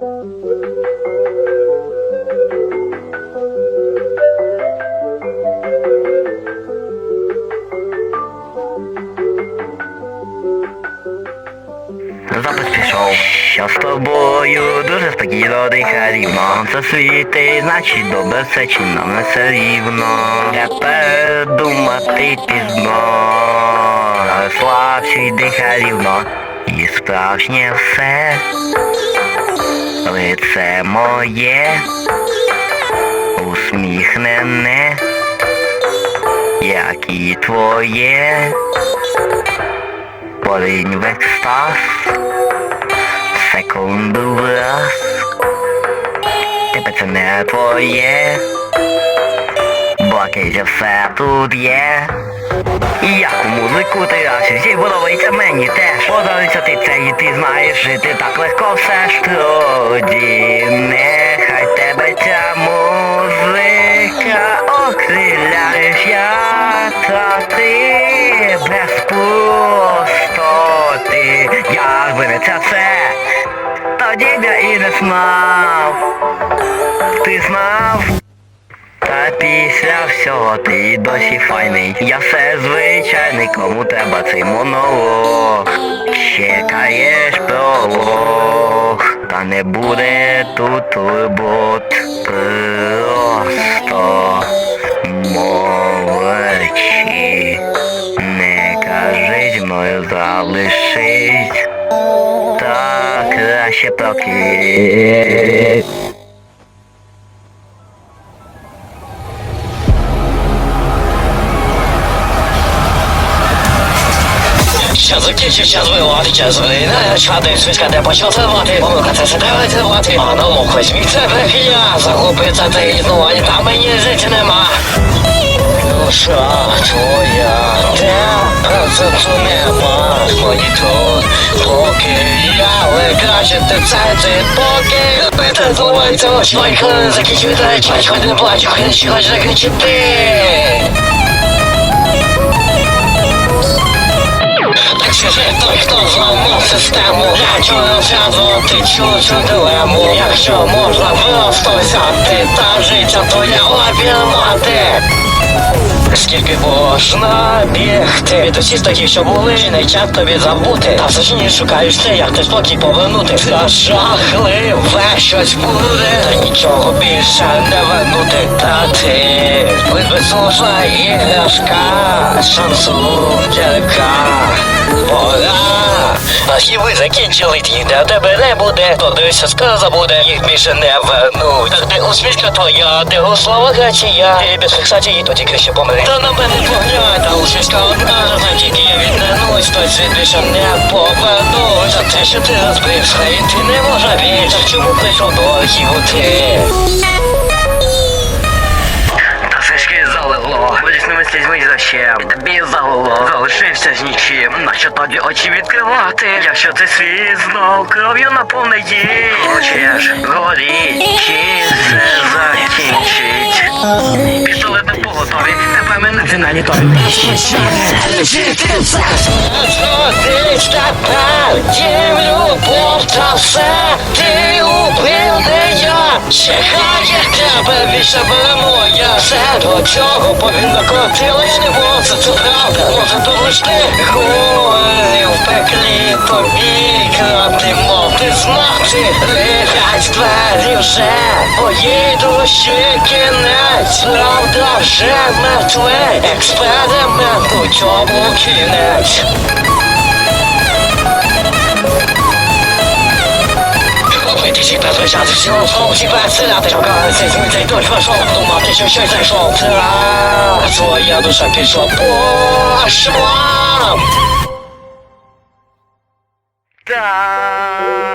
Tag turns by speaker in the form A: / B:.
A: Запис пішов. Що з тобою дуже спокійно дихає. Це світить, значить добре все чи нам не все рівно. Тепер думати пізно. Розслабся і дихай рівно. І справжнє все. Лице моє. Усміхнене. Як і твоє. Поринь в екстаз. Секунду раз. Тебе це не твоє. Блакить все тут є. Яку музику ти граєш, всі подобається мені теж. Подобається ти це і ти знаєш, жити так легко все ж тоді. Нехай тебе ця музика окриляєш я та ти без пустоти. Якби не це тоді я і не знав. Ти знав? Після всього ти досі файний. Я все звичайний, кому треба цей монолог. Чекаєш пролог, та не буде тут турбот. Просто мовчи. Не кажи зі мною залишись. Та краще поки.
B: Час закінчив, час вивати, час вийде, чати, свічка де почав тривати, помилка це себе тривати, а на мох візьміть це брехня, загубиться те існування, та мені життя нема. Душа твоя, де це то нема, мені тут, поки я, але краще ти це ти поки. Питай, зливається очі, закінчують речі, хоч не плачу, хоч не хоч закінчити. Так систему чую зв'язу, ти чую цю дилему Якщо можна просто взяти Та життя твоя обірвати Скільки можна бігти Від усіх таких, що були, не час тобі забути. Та все ж ні шукаєш це, як ти спокій повернути. Та жахливе щось буде. Та нічого більше не вернути. Та ти безсушна іграшка. Шансу яка пора. Наші ви закінчили їх, де тебе не буде. То дивися, скоро забуде, їх більше не вернуть. Так де усмішка твоя, де у слова гачія Ти без фіксації, то тільки ще помри Та на мене поглянь, та усмішка одна тільки я відвернусь, той світ більше не повернусь За те, що ти розбив свої, ти не може більше Чому прийшов до архіву ти?
A: Та свічки залило, болісними слізьми за ще тобі загуло, залишився з нічим. Нащо тоді очі відкривати? Якщо ти світ знов кров'ю наповнеї, хочеш горіть, чи все закінчить? Пістолет на поготові, тепер мене це на літові.
B: Ти любов та все Чекає тебе більше моя Все до чого повільно крутилось не може це правда. Може то лиш ти горі в пеклі тобі крати мов ти знати Лихать двері вже твої душі кінець. Правда вже мертвий експеримент у чому кінець Витисі безвичати всього знову всі переселяти Шукається змі цей дощ пішов Думати, що щось зайшов Та твоя душа пішла по швам
A: Так.